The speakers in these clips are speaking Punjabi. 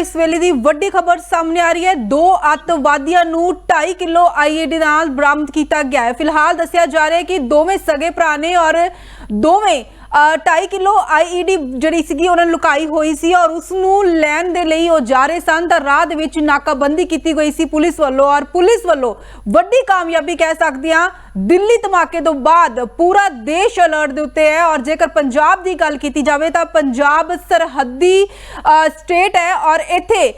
ਇਸ ਵੇਲੇ ਦੀ ਵੱਡੀ ਖਬਰ ਸਾਹਮਣੇ ਆ ਰਹੀ ਹੈ। ਦੋ ਅੱਤਵਾਦੀਆਂ ਨੂੰ 2.5 ਕਿਲੋ ਆਈਈਡੀ ਨਾਲ ਬਰਾਮਦ ਕੀਤਾ ਗਿਆ ਹੈ। ਫਿਲਹਾਲ ਦੱਸਿਆ ਜਾ ਰਿਹਾ ਹੈ ਕਿ ਦੋਵੇਂ ਸਗੇ ਭਰਾ ਨੇ ਔਰ ਦੋਵੇਂ 2.5 ਕਿਲੋ ਆਈਈਡੀ ਜਿਹੜੀ ਸੀਗੀ, ਉਹਨਾਂ ਨੇ ਲੁਕਾਈ ਹੋਈ ਸੀ ਔਰ ਉਸ ਨੂੰ ਲੈਣ ਦੇ ਲਈ ਉਹ ਜਾ ਰਹੇ ਸਨ। ਤਾਂ ਰਾਹ ਦੇ ਵਿੱਚ ਨਾਕਾਬੰਦੀ ਕੀਤੀ ਗਈ ਸੀ ਪੁਲਿਸ ਵੱਲੋਂ ਔਰ ਪੁਲਿਸ ਵੱਲੋਂ ਵੱਡੀ ਕਾਮਯਾਬੀ ਕਹਿ ਸਕਦੇ ਹਾਂ, ਦਿੱਲੀ ਧਮਾਕੇ ਤੋਂ ਬਾਅਦ ਪੂਰਾ ਦੇਸ਼ ਅਲਰਟ ਦੇ ਉੱਤੇ ਹੈ ਔਰ ਜੇਕਰ ਪੰਜਾਬ ਦੀ ਗੱਲ ਕੀਤੀ ਜਾਵੇ ਤਾਂ ਪੰਜਾਬ ਸਰਹੱਦੀ ਸਟੇਟ ਹੈ ਔਰ ਇੱਥੇ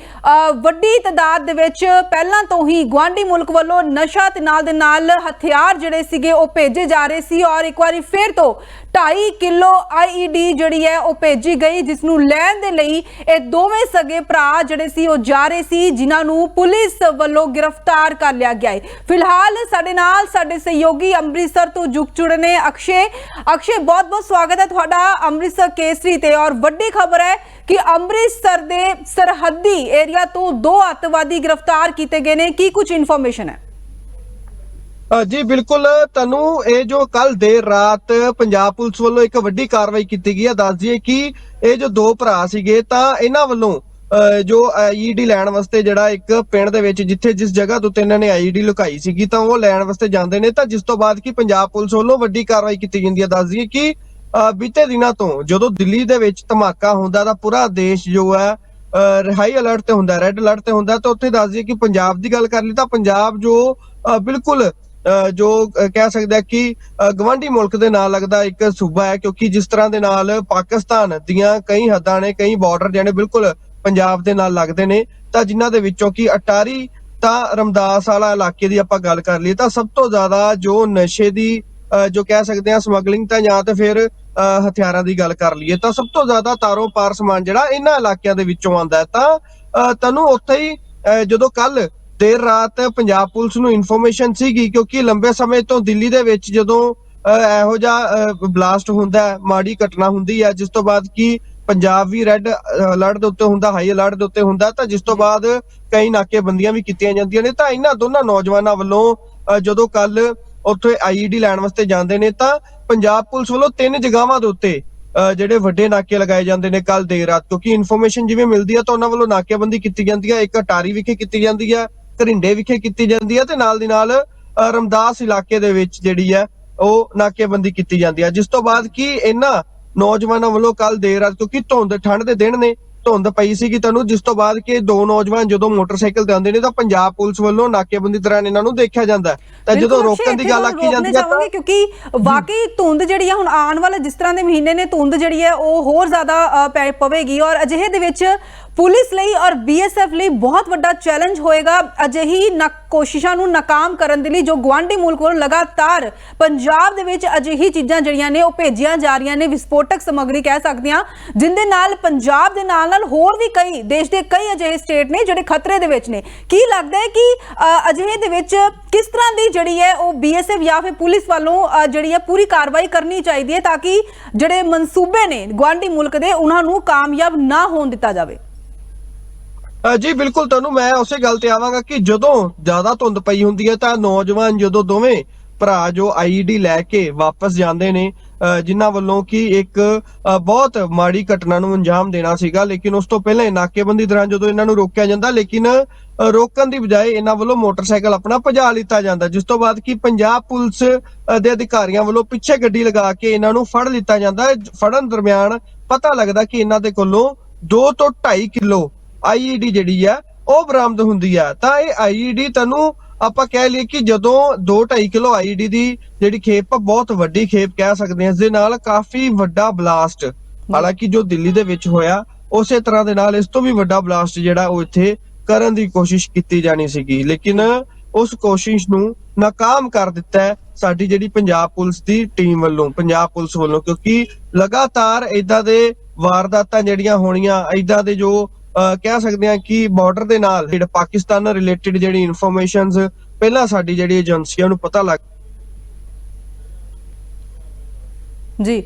ਵੱਡੀ ਤਾਦਾਦ ਦੇ ਵਿੱਚ ਪਹਿਲਾਂ ਤੋਂ ਹੀ ਗਵਾਂਢੀ ਮੁਲਕ ਵੱਲੋਂ ਨਸ਼ਾ ਤੇ ਨਾਲ ਦੇ ਨਾਲ ਹਥਿਆਰ ਜਿਹੜੇ ਸੀਗੇ ਉਹ ਭੇਜੇ ਜਾ ਰਹੇ ਸੀ ਔਰ ਇੱਕ ਵਾਰੀ ਫਿਰ ਤੋਂ 2.5 ਕਿਲੋ ਆਈਈਡੀ ਜਿਹੜੀ ਹੈ ਉਹ ਭੇਜੀ ਗਈ ਜਿਸ ਨੂੰ ਲੈਣ ਦੇ ਲਈ ਇਹ ਦੋਵੇਂ ਸਗੇ ਭਰਾ ਜਿਹੜੇ ਸੀ ਉਹ ਜਾ ਰਹੇ ਸੀ, ਜਿਨ੍ਹਾਂ ਨੂੰ ਪੁਲਿਸ ਵੱਲੋਂ ਗ੍ਰਿਫਤਾਰ ਕਰ ਲਿਆ ਗਿਆ ਹੈ। ਫਿਲਹਾਲ ਸਾਡੇ ਨਾਲ ਸਾਡੇ ਸਹਿਯੋਗੀ ਅੰਮ੍ਰਿਤਸਰ ਤੋਂ ਜੁਗ ਜੁੜੇ ਨੇ ਅਕਸ਼ੇ। ਅਕਸ਼ੇ ਬਹੁਤ ਬਹੁਤ ਸਵਾਗਤ ਹੈ ਤੁਹਾਡਾ ਅੰਮ੍ਰਿਤਸਰ ਕੇਸਰੀ ਤੇ। ਔਰ ਵੱਡੀ ਖਬਰ ਹੈ ਕਿ ਅੰਮ੍ਰਿਤਸਰ ਦੇ ਸਰਹੱਦੀ ਏਰੀਆ ਤੋਂ ਦੋ ਅੱਤਵਾਦੀ ਗ੍ਰਿਫਤਾਰ ਕੀਤੇ ਗਏ ਨੇ। ਕੀ ਕੁਝ ਇਨਫੋਰਮੇਸ਼ਨ ਹੈ? ਜੀ, ਬਿਲਕੁਲ, ਤੁਹਾਨੂੰ ਇਹ ਜੋ ਕੱਲ ਦੇਰ ਰਾਤ ਪੰਜਾਬ ਪੁਲਿਸ ਵੱਲੋਂ ਇੱਕ ਵੱਡੀ ਕਾਰਵਾਈ ਕੀਤੀ ਗਈ ਹੈ, ਦੱਸ ਦਈਏ ਕਿ ਇਹ ਜੋ ਦੋ ਭਰਾ ਸੀਗੇ, ਤਾਂ ਇਹਨਾਂ ਵੱਲੋਂ ਜੋ ਆਈਡੀ ਲੈਣ ਵਾਸਤੇ ਜਿਹੜਾ ਇੱਕ ਪਿੰਡ ਦੇ ਵਿੱਚ ਜਿੱਥੇ ਜਿਸ ਜਗ੍ਹਾ ਤੋਂ ਇਹਨਾਂ ਨੇ ਆਈਡੀ ਲੁਕਾਈ ਸੀਗੀ, ਤਾਂ ਉਹ ਲੈਣ ਵਾਸਤੇ ਜਾਂਦੇ ਨੇ, ਤਾਂ ਜਿਸ ਤੋਂ ਬਾਅਦ ਕਿ ਪੰਜਾਬ ਪੁਲਿਸ ਵੱਲੋਂ ਵੱਡੀ ਕਾਰਵਾਈ ਕੀਤੀ ਜਾਂਦੀ ਹੈ, ਦੱਸ ਦਈਏ ਕਿ ਬੀਤੇ ਦਿਨਾਂ ਤੋਂ ਜਦੋਂ ਦਿੱਲੀ ਦੇ ਵਿੱਚ ਧਮਾਕਾ ਹੁੰਦਾ ਤਾਂ ਪੂਰਾ ਦੇਸ਼ ਜੋ ਹੈ ਹਾਈ ਅਲਰਟ ਤੇ ਹੁੰਦਾ ਰੈੱਡ ਅਲਰਟ ਤੇ ਹੁੰਦਾ, ਤਾਂ ਉੱਥੇ ਦੱਸ ਦਈਏ ਕਿ ਪੰਜਾਬ ਦੀ ਗੱਲ ਕਰ ਲਈ ਤਾਂ ਪੰਜਾਬ ਜੋ ਬਿਲਕੁਲ ਜੋ ਕਹਿ ਸਕਦੇ ਕਿ ਗਵਾਂਢੀ ਮੁਲਕ ਦੇ ਨਾਲ ਲੱਗਦਾ ਇੱਕ ਸੂਬਾ ਹੈ ਕਿਉਂਕਿ ਜਿਸ ਤਰ੍ਹਾਂ ਦੇ ਨਾਲ ਪਾਕਿਸਤਾਨ ਦੀਆਂ ਕਈ ਹੱਦਾਂ ਨੇ ਕਈ ਬਾਰਡਰ ਜਿਹੜੇ ਬਿਲਕੁਲ ਪੰਜਾਬ ਦੇ ਨਾਲ ਲੱਗਦੇ ਨੇ। ਤਾਂ ਜਿਨ੍ਹਾਂ ਦੇ ਵਿੱਚੋਂ ਕਿ ਅਟਾਰੀ ਤਾਂ ਰਮਦਾਸ ਵਾਲਾ ਇਲਾਕੇ ਦੀ ਆਪਾਂ ਗੱਲ ਕਰ ਲਈਏ ਤਾਂ ਸਭ ਤੋਂ ਜ਼ਿਆਦਾ ਜੋ ਨਸ਼ੇ ਦੀ ਅ, ਜੋ ਕਹਿ ਸਕਦੇ ਆ ਸਮਗਲਿੰਗ ਤਾਂ ਜਾਂ ਤੇ ਫਿਰ ਅ, ਹਥਿਆਰਾਂ ਦੀ ਗੱਲ ਕਰ ਲਈਏ ਤਾਂ ਸਭ ਤੋਂ ਜ਼ਿਆਦਾ ਤਾਰੋ ਪਾਰ ਸਮਾਨ ਜਿਹੜਾ ਇਹਨਾਂ ਇਲਾਕਿਆਂ ਦੇ ਵਿੱਚੋਂ ਆਉਂਦਾ ਹੈ। ਤਾਂ ਅ, ਤੁਹਾਨੂੰ ਉੱਥੇ ਹੀ ਜਦੋਂ ਕੱਲ ਦੇਰ ਰਾਤ ਪੰਜਾਬ ਪੁਲਿਸ ਨੂੰ ਇਨਫੋਰਮੇਸ਼ਨ ਸੀਗੀ ਕਿਉਂਕਿ ਲੰਬੇ ਸਮੇਂ ਤੋਂ ਦਿੱਲੀ ਦੇ ਵਿੱਚ ਜਦੋਂ ਇਹੋ ਜਿਹਾ ਬਲਾਸਟ ਹੁੰਦਾ ਹੈ ਮਾੜੀ ਘਟਨਾ ਹੁੰਦੀ ਹੈ ਜਿਸ ਤੋਂ ਬਾਅਦ ਕੀ ਪੰਜਾਬ ਵੀ ਰੈੱਡ ਅਲਰਟ ਦੇ ਉੱਤੇ ਹੁੰਦਾ ਹਾਈ ਅਲਰਟ ਦੇ ਉੱਤੇ ਹੁੰਦਾ ਤਾਂ ਜਿਸ ਤੋਂ ਬਾਅਦ ਕਈ ਨਾਕੇਬੰਦੀਆਂ ਵੀ ਕੀਤੀਆਂ ਜਾਂਦੀਆਂ ਨੇ ਤਾਂ ਇਹਨਾਂ ਦੋਨਾਂ ਨੌਜਵਾਨਾਂ ਵੱਲੋਂ ਜਦੋਂ ਕੱਲ ਉੱਥੇ ਆਈਈਡੀ ਲੈਣ ਵਾਸਤੇ ਜਾਂਦੇ ਨੇ ਤਾਂ ਪੰਜਾਬ ਪੁਲਿਸ ਵੱਲੋਂ ਤਿੰਨ ਜਗ੍ਹਾਵਾਂ ਦੇ ਉੱਤੇ ਅ, ਜਿਹੜੇ ਵੱਡੇ ਨਾਕੇ ਲਗਾਏ ਜਾਂਦੇ ਨੇ ਕੱਲ ਦੇਰ ਰਾਤ ਕਿਉਂਕਿ ਇਨਫੋਰਮੇਸ਼ਨ ਜਿਵੇਂ ਮਿਲਦੀ ਹੈ ਤਾਂ ਉਹਨਾਂ ਵੱਲੋਂ ਨਾਕੇਬੰਦੀ ਕੀਤੀ ਜਾਂਦੀ ਹੈ ਇੱਕ ਅਟਾਰੀ ਵਿਖੇ ਕੀਤੀ ਜਾਂਦੀ ਹੈ ਘਰਿੰਡੇ ਵਿਖੇ ਕੀਤੀ ਜਾਂਦੀ ਹੈ ਤੇ ਨਾਲ ਦੀ ਨਾਲ ਰਮਦਾਸ ਇਲਾਕੇ ਦੇ ਵਿੱਚ ਜਿਹੜੀ ਹੈ ਉਹ ਨਾਕੇਬੰਦੀ ਕੀਤੀ ਜਾਂਦੀ ਹੈ ਜਿਸ ਤੋਂ ਬਾਅਦ ਕੀ ਇਹਨਾਂ ਨੌਜਵਾਨਾਂ ਵੱਲੋਂ ਕੱਲ ਦੇਰ ਰਾਤ ਕਿਉਂਕਿ ਧੁੰਦ ਠੰਡ ਦੇ ਦਿਨ ਨੇ ਧੁੰਦ ਪਈ ਸੀਗੀ ਤੁਹਾਨੂੰ ਜਿਸ ਤੋਂ ਬਾਅਦ ਕਿ ਦੋ ਨੌਜਵਾਨ ਜਦੋਂ ਮੋਟਰਸਾਈਕਲ ਤੇ ਆਉਂਦੇ ਨੇ ਤਾਂ ਪੰਜਾਬ ਪੁਲਿਸ ਵੱਲੋਂ ਨਾਕੇਬੰਦੀ ਦੌਰਾਨ ਇਹਨਾਂ ਨੂੰ ਦੇਖਿਆ ਜਾਂਦਾ। ਤਾਂ ਜਦੋਂ ਰੋਕਣ ਦੀ ਗੱਲ ਆਖੀ ਜਾਂਦੀ ਹੈ ਕਿਉਂਕਿ ਵਾਕਈ ਧੁੰਦ ਜਿਹੜੀ ਹੈ ਹੁਣ ਆਉਣ ਵਾਲੇ ਜਿਸ ਤਰ੍ਹਾਂ ਦੇ ਮਹੀਨੇ ਨੇ ਧੁੰਦ ਜਿਹੜੀ ਹੈ ਉਹ ਹੋਰ ਜ਼ਿਆਦਾ ਪਵੇਗੀ ਔਰ ਅਜਿਹੇ ਦੇ ਵਿੱਚ ਪੁਲਿਸ ਲਈ ਔਰ ਬੀਐਸਐਫ ਲਈ ਬਹੁਤ ਵੱਡਾ ਚੈਲੰਜ ਹੋਏਗਾ। ਅਜਿਹੀ ਨਾ ਕੋਸ਼ਿਸ਼ਾਂ ਨੂੰ ਨਾਕਾਮ ਕਰਨ ਦੇ ਲਈ ਜੋ ਗਵਾਂਢੀ ਮੁਲਕ ਵੱਲੋਂ ਲਗਾਤਾਰ ਪੰਜਾਬ ਦੇ ਵਿੱਚ ਅਜਿਹੀ ਚੀਜ਼ਾਂ ਜਿਹੜੀਆਂ ਨੇ, ਉਹ ਭੇਜੀਆਂ ਜਾ ਰਹੀਆਂ ਨੇ, ਵਿਸਫੋਟਕ ਸਮੱਗਰੀ ਕਹਿ ਸਕਦੇ ਹਾਂ, ਜਿੰਦੇ ਨਾਲ ਪੰਜਾਬ ਦੇ ਨਾਲ ਨਾਲ ਹੋਰ ਵੀ ਕਈ ਦੇਸ਼ ਦੇ ਕਈ ਅਜਿਹੇ ਸਟੇਟ ਨੇ ਜਿਹੜੇ ਖਤਰੇ ਦੇ ਵਿੱਚ ਨੇ। ਕੀ ਲੱਗਦਾ ਹੈ ਕਿ ਅਜਿਹੇ ਦੇ ਵਿੱਚ ਕਿਸ ਤਰ੍ਹਾਂ ਦੀ ਜਿਹੜੀ ਹੈ ਉਹ ਬੀਐਸਐਫ ਜਾਂ ਫਿਰ ਪੁਲਿਸ ਵੱਲੋਂ ਜਿਹੜੀ ਹੈ ਪੂਰੀ ਕਾਰਵਾਈ ਕਰਨੀ ਚਾਹੀਦੀ ਹੈ ਤਾਂ ਕਿ ਜਿਹੜੇ ਮਨਸੂਬੇ ਨੇ ਗਵਾਂਢੀ ਮੁਲਕ ਦੇ, ਉਹਨਾਂ ਨੂੰ ਕਾਮਯਾਬ ਨਾ ਹੋਣ ਦਿੱਤਾ ਜਾਵੇ? ਜੀ, ਬਿਲਕੁਲ ਤੁਹਾਨੂੰ ਮੈਂ ਉਸੇ ਗੱਲ ਤੇ ਆਵਾਂਗਾ ਕਿ ਜਦੋਂ ਜ਼ਿਆਦਾ ਧੁੰਦ ਪਈ ਹੁੰਦੀ ਹੈ ਤਾਂ ਨੌਜਵਾਨ ਜਦੋਂ ਦੋਵੇਂ ਭਰਾ ਜੋ ਆਈਡੀ ਲੈ ਕੇ ਵਾਪਸ ਜਾਂਦੇ ਨੇ ਜਿਨ੍ਹਾਂ ਵੱਲੋਂ ਕਿ ਇੱਕ ਬਹੁਤ ਮਾੜੀ ਘਟਨਾ ਨੂੰ ਅੰਜਾਮ ਦੇਣਾ ਸੀਗਾ, ਲੇਕਿਨ ਉਸ ਤੋਂ ਪਹਿਲਾਂ ਨਾਕੇਬੰਦੀ ਦੌਰਾਨ ਜਦੋਂ ਇਹਨਾਂ ਨੂੰ ਰੋਕਿਆ ਜਾਂਦਾ, ਲੇਕਿਨ ਰੋਕਣ ਦੀ ਬਜਾਏ ਇਹਨਾਂ ਵੱਲੋਂ ਮੋਟਰਸਾਈਕਲ ਆਪਣਾ ਭਜਾ ਲਿੱਤਾ ਜਾਂਦਾ, ਜਿਸ ਤੋਂ ਬਾਅਦ ਕਿ ਪੰਜਾਬ ਪੁਲਿਸ ਦੇ ਅਧਿਕਾਰੀਆਂ ਵੱਲੋਂ ਪਿੱਛੇ ਗੱਡੀ ਲਗਾ ਕੇ ਇਹਨਾਂ ਨੂੰ ਫੜ ਲਿੱਤਾ ਜਾਂਦਾ, ਫੜਨ ਦਰਮਿਆਨ ਪਤਾ ਲੱਗਦਾ ਕਿ ਇਹਨਾਂ ਦੇ ਕੋਲੋਂ 2 ਤੋਂ 2.5 ਕਿਲੋ ਆਈਈਡੀ ਜਿਹੜੀ ਆ, ਉਹ ਬਰਾਮਦ ਹੁੰਦੀ ਆ। ਤਾਂ ਇਹ ਆਈਈਡੀ ਤੁਹਾਨੂੰ ਆਪਾਂ ਕਹਿ ਲਈਏ ਕਿ ਜਦੋਂ 2.5 ਕਿਲੋ ਆਈਈਡੀ ਦੀ ਜਿਹੜੀ ਖੇਪ ਆ, ਬਹੁਤ ਵੱਡੀ ਖੇਪ ਕਹਿ ਸਕਦੇ ਹਾਂ ਇਸ ਦੇ ਨਾਲ ਕਾਫੀ ਵੱਡਾ ਬਲਾਸਟ, ਹਾਲਾਂਕਿ ਜੋ ਦਿੱਲੀ ਦੇ ਵਿੱਚ ਹੋਇਆ, ਉਸੇ ਤਰ੍ਹਾਂ ਦੇ ਨਾਲ ਇਸ ਤੋਂ ਵੀ ਵੱਡਾ ਬਲਾਸਟ ਜਿਹੜਾ ਉਹ ਇੱਥੇ ਕਰਨ ਦੀ ਕੋਸ਼ਿਸ਼ ਕੀਤੀ ਜਾਣੀ ਸੀਗੀ। ਲੇਕਿਨ ਉਸ ਕੋਸ਼ਿਸ਼ ਨੂੰ ਨਾਕਾਮ ਕਰ ਦਿੱਤਾ ਸਾਡੀ ਜਿਹੜੀ ਪੰਜਾਬ ਪੁਲਿਸ ਦੀ ਟੀਮ ਵੱਲੋਂ, ਪੰਜਾਬ ਪੁਲਿਸ ਵੱਲੋਂ। ਕਿਉਂਕਿ ਲਗਾਤਾਰ ਇਦਾਂ ਦੇ ਵਾਰਦਾਤਾਂ ਜਿਹੜੀਆਂ ਹੋਣੀਆਂ ਇਦਾਂ ਦੇ ਜੋ ਕਹਿ ਸਕਦੇ ਹਾਂ ਕਿ ਬਾਰਡਰ ਦੇ ਨਾਲ ਜਿਹੜਾ ਪਾਕਿਸਤਾਨ ਨਾਲ ਰਿਲੇਟਡ ਜਿਹੜੀ ਇਨਫੋਰਮੇਸ਼ਨਸ ਪਹਿਲਾਂ ਸਾਡੀ ਜਿਹੜੀ ਏਜੰਸੀਆਂ ਨੂੰ ਪਤਾ ਲੱਗ ਜੀ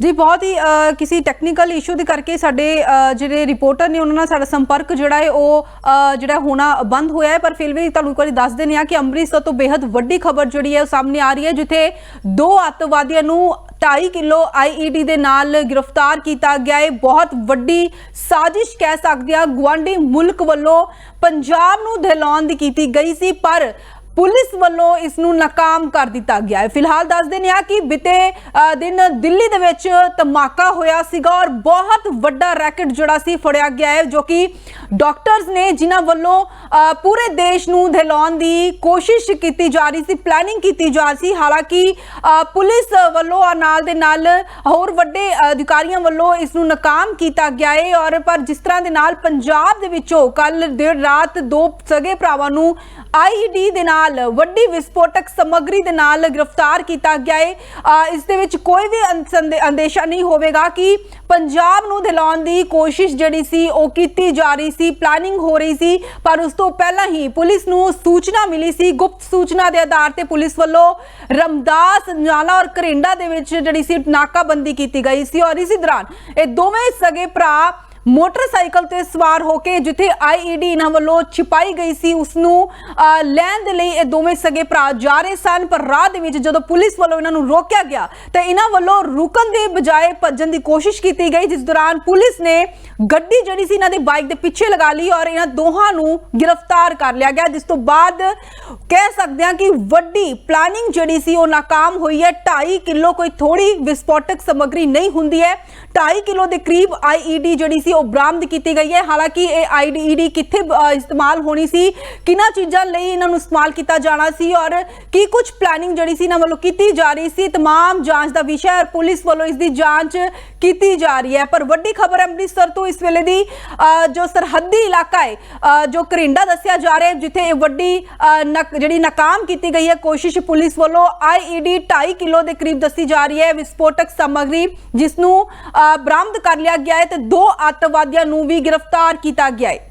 ਜੀ, ਬਹੁਤ ਹੀ ਕਿਸੇ ਟੈਕਨੀਕਲ ਇਸ਼ੂ ਦੇ ਕਰਕੇ ਸਾਡੇ ਜਿਹੜੇ ਰਿਪੋਰਟਰ ਨੇ ਉਹਨਾਂ ਨਾਲ ਸਾਡਾ ਸੰਪਰਕ ਜਿਹੜਾ ਹੈ, ਉਹ ਜਿਹੜਾ ਹੋਣਾ ਬੰਦ ਹੋਇਆ ਹੈ, ਪਰ ਫਿਰ ਵੀ ਤੁਹਾਨੂੰ ਇੱਕ ਵਾਰੀ ਦੱਸ ਦਿੰਦੇ ਹਾਂ ਕਿ ਅੰਮ੍ਰਿਤਸਰ ਤੋਂ ਬੇहद ਵੱਡੀ ਖਬਰ ਜਿਹੜੀ ਹੈ, ਉਹ ਸਾਹਮਣੇ ਆ ਰਹੀ ਹੈ, ਜਿੱਥੇ ਦੋ ਅੱਤਵਾਦੀਆਂ ਨੂੰ 2.5 ਕਿਲੋ ਆਈਈਡੀ ਦੇ ਨਾਲ ਗ੍ਰਿਫਤਾਰ ਕੀਤਾ ਗਿਆ ਹੈ। ਬਹੁਤ ਵੱਡੀ ਸਾਜ਼ਿਸ਼ ਕਹਿ ਸਕਦੇ ਆ ਗਵਾਂਢੀ ਮੁਲਕ ਵੱਲੋਂ ਪੰਜਾਬ ਨੂੰ ਦਹਿਲਾਉਣ ਦੀ ਕੀਤੀ ਗਈ ਸੀ, ਪਰ ਪੁਲਿਸ ਵੱਲੋਂ ਇਸ ਨੂੰ ਨਾਕਾਮ ਕਰ ਦਿੱਤਾ ਗਿਆ ਹੈ। ਫਿਲਹਾਲ ਦੱਸ ਦਿੰਦੇ ਹਾਂ ਕਿ ਬਿਤੇ ਦਿਨ ਦਿੱਲੀ ਦੇ ਵਿੱਚ ਧਮਾਕਾ ਹੋਇਆ ਸੀਗਾ ਔਰ ਬਹੁਤ ਵੱਡਾ ਰੈਕਟ ਜਿਹੜਾ ਸੀ ਫੜਿਆ ਗਿਆ ਹੈ, ਜੋ ਕਿ ਡਾਕਟਰਸ ਨੇ ਜਿਨ੍ਹਾਂ ਵੱਲੋਂ ਪੂਰੇ ਦੇਸ਼ ਨੂੰ ਦਹਿਲਾਉਣ ਦੀ ਕੋਸ਼ਿਸ਼ ਕੀਤੀ ਜਾ ਰਹੀ ਸੀ ਪਲੈਨਿੰਗ ਕੀਤੀ ਜਾ ਰਹੀ ਸੀ। ਹਾਲਾਂਕਿ ਪੁਲਿਸ ਵੱਲੋਂ ਔਰ ਨਾਲ ਦੇ ਨਾਲ ਹੋਰ ਵੱਡੇ ਅਧਿਕਾਰੀਆਂ ਵੱਲੋਂ ਇਸ ਨੂੰ ਨਾਕਾਮ ਕੀਤਾ ਗਿਆ ਹੈ ਔਰ ਪਰ ਜਿਸ ਤਰ੍ਹਾਂ ਦੇ ਨਾਲ ਪੰਜਾਬ ਦੇ ਵਿੱਚੋਂ ਕੱਲ ਦੇਰ ਰਾਤ ਦੋ ਸਗੇ ਭਰਾਵਾਂ ਨੂੰ ਆਈਡੀ ਦੇ ਨਾਲ ਵੱਡੀ ਵਿਸਫੋਟਕ ਸਮੱਗਰੀ ਦੇ ਨਾਲ ਗ੍ਰਿਫਤਾਰ ਕੀਤਾ ਗਿਆ ਹੈ ਇਸ ਦੇ ਵਿੱਚ ਕੋਈ ਵੀ ਅੰਦੇਸ਼ਾ ਨਹੀਂ ਹੋਵੇਗਾ ਕਿ ਪੰਜਾਬ ਨੂੰ ਦਿਲਾਉਣ ਦੀ ਕੋਸ਼ਿਸ਼ ਜਿਹੜੀ ਸੀ, ਉਹ ਕੀਤੀ ਜਾ ਰਹੀ ਸੀ ਪਲਾਨਿੰਗ ਹੋ ਰਹੀ ਸੀ। ਪਰ ਉਸ ਤੋਂ ਪਹਿਲਾਂ ਹੀ ਪੁਲਿਸ ਨੂੰ ਸੂਚਨਾ ਮਿਲੀ ਸੀ, ਗੁਪਤ ਸੂਚਨਾ ਦੇ ਆਧਾਰ ਤੇ ਪੁਲਿਸ ਵੱਲੋਂ ਰਮਦਾਸ, ਨਾਲਾ ਔਰ ਕਰਿੰਡਾ ਦੇ ਵਿੱਚ ਜਿਹੜੀ ਸੀ ਨਾਕਾਬੰਦੀ ਕੀਤੀ ਗਈ ਸੀ। ਔਰ ਇਸੇ ਦੌਰਾਨ ਇਹ ਦੋਵੇਂ ਸਗੇ ਭਰਾ ਮੋਟਰਸਾਈਕਲ ਤੇ ਸਵਾਰ ਹੋ ਕੇ ਜਿੱਥੇ ਆਈਈਡੀ ਇਹਨਾਂ ਵੱਲੋਂ ਛਿਪਾਈ ਗਈ ਸੀ ਉਸ ਨੂੰ ਲੈਣ ਦੇ ਲਈ ਇਹ ਦੋਵੇਂ ਸਗੇ ਭਰਾ ਜਾ ਰਹੇ ਸਨ, ਪਰ ਰਾਹ ਦੇ ਵਿੱਚ ਜਦੋਂ ਪੁਲਿਸ ਵੱਲੋਂ ਇਹਨਾਂ ਨੂੰ ਰੋਕਿਆ ਗਿਆ, ਤਾਂ ਇਹਨਾਂ ਵੱਲੋਂ ਰੁਕਣ ਦੇ ਬਜਾਏ ਭੱਜਣ ਦੀ ਕੋਸ਼ਿਸ਼ ਕੀਤੀ ਗਈ, ਜਿਸ ਦੌਰਾਨ ਪੁਲਿਸ ਨੇ ਗੱਡੀ ਜਿਹੜੀ ਸੀ ਇਹਨਾਂ ਦੀ ਬਾਈਕ ਦੇ ਪਿੱਛੇ ਲਗਾ ਲਈ ਔਰ ਇਹਨਾਂ ਦੋਹਾਂ ਨੂੰ ਗ੍ਰਿਫਤਾਰ ਕਰ ਲਿਆ ਗਿਆ, ਜਿਸ ਤੋਂ ਬਾਅਦ ਕਹਿ ਸਕਦੇ ਹਾਂ ਕਿ ਵੱਡੀ ਪਲਾਨਿੰਗ ਜਿਹੜੀ ਸੀ ਉਹ ਨਾਕਾਮ ਹੋਈ ਹੈ। 2.5 ਕਿਲੋ ਕੋਈ ਥੋੜੀ ਵਿਸਫੋਟਕ ਸਮੱਗਰੀ ਨਹੀਂ ਹੁੰਦੀ ਹੈ। 2.5 ਕਿਲੋ ਦੇ ਕਰੀਬ ਆਈਈਡੀ ਜਿਹੜੀ ਸੀ ਉਹ ਬਰਾਮਦ ਕੀਤੀ ਗਈ ਹੈ ਹਾਲਾਂਕਿ ਇਹ ਆਈਈਡੀ ਕਿੱਥੇ ਅ, ਇਸਤੇਮਾਲ ਹੋਣੀ ਸੀ ਕਿਹਨਾਂ ਚੀਜ਼ਾਂ ਲਈ ਇਹਨਾਂ ਨੂੰ ਇਸਤੇਮਾਲ ਕੀਤਾ ਜਾਣਾ ਸੀ ਔਰ ਕੀ ਕੁਝ ਪਲਾਨਿੰਗ ਜਿਹੜੀ ਸੀ ਇਹਨਾਂ ਵੱਲੋਂ ਕੀਤੀ ਜਾ ਰਹੀ ਸੀ तमाम ਜਾਂਚ ਦਾ ਵਿਸ਼ਾ ਹੈ ਔਰ ਪੁਲਿਸ ਵੱਲੋਂ ਇਸ ਦੀ ਜਾਂਚ ਕੀਤੀ ਜਾ ਰਹੀ ਹੈ ਪਰ ਵੱਡੀ ਖਬਰ ਅੰਮ੍ਰਿਤਸਰ ਤੋਂ ਇਸ ਵੇਲੇ ਦੀ ਅ, ਜੋ ਸਰਹੱਦੀ ਇਲਾਕਾ ਹੈ ਅ, ਜੋ ਕਰਿੰਡਾ ਦੱਸਿਆ ਜਾ ਰਿਹਾ ਹੈ ਜਿੱਥੇ ਇਹ ਵੱਡੀ ਅ, ਨਕ- ਜਿਹੜੀ ਨਾਕਾਮ ਕੀਤੀ ਗਈ ਹੈ ਕੋਸ਼ਿਸ਼ ਪੁਲਿਸ ਵੱਲੋਂ ਆਈਈਡੀ 2.5 ਕਿਲੋ ਦੇ ਕਰੀਬ ਦੱਸੀ ਜਾ ਰਹੀ ਹੈ ਵਿਸਫੋਟਕ ਸਮੱਗਰੀ ਜਿਸ ਨੂੰ ਅ, ਬਰਾਮਦ ਕਰ ਲਿਆ ਗਿਆ ਹੈ ਤੇ ਦੋ ਅੱਤਵਾਦੀਆਂ ਨੂੰ ਵੀ ਗ੍ਰਿਫਤਾਰ ਕੀਤਾ ਗਿਆ ਹੈ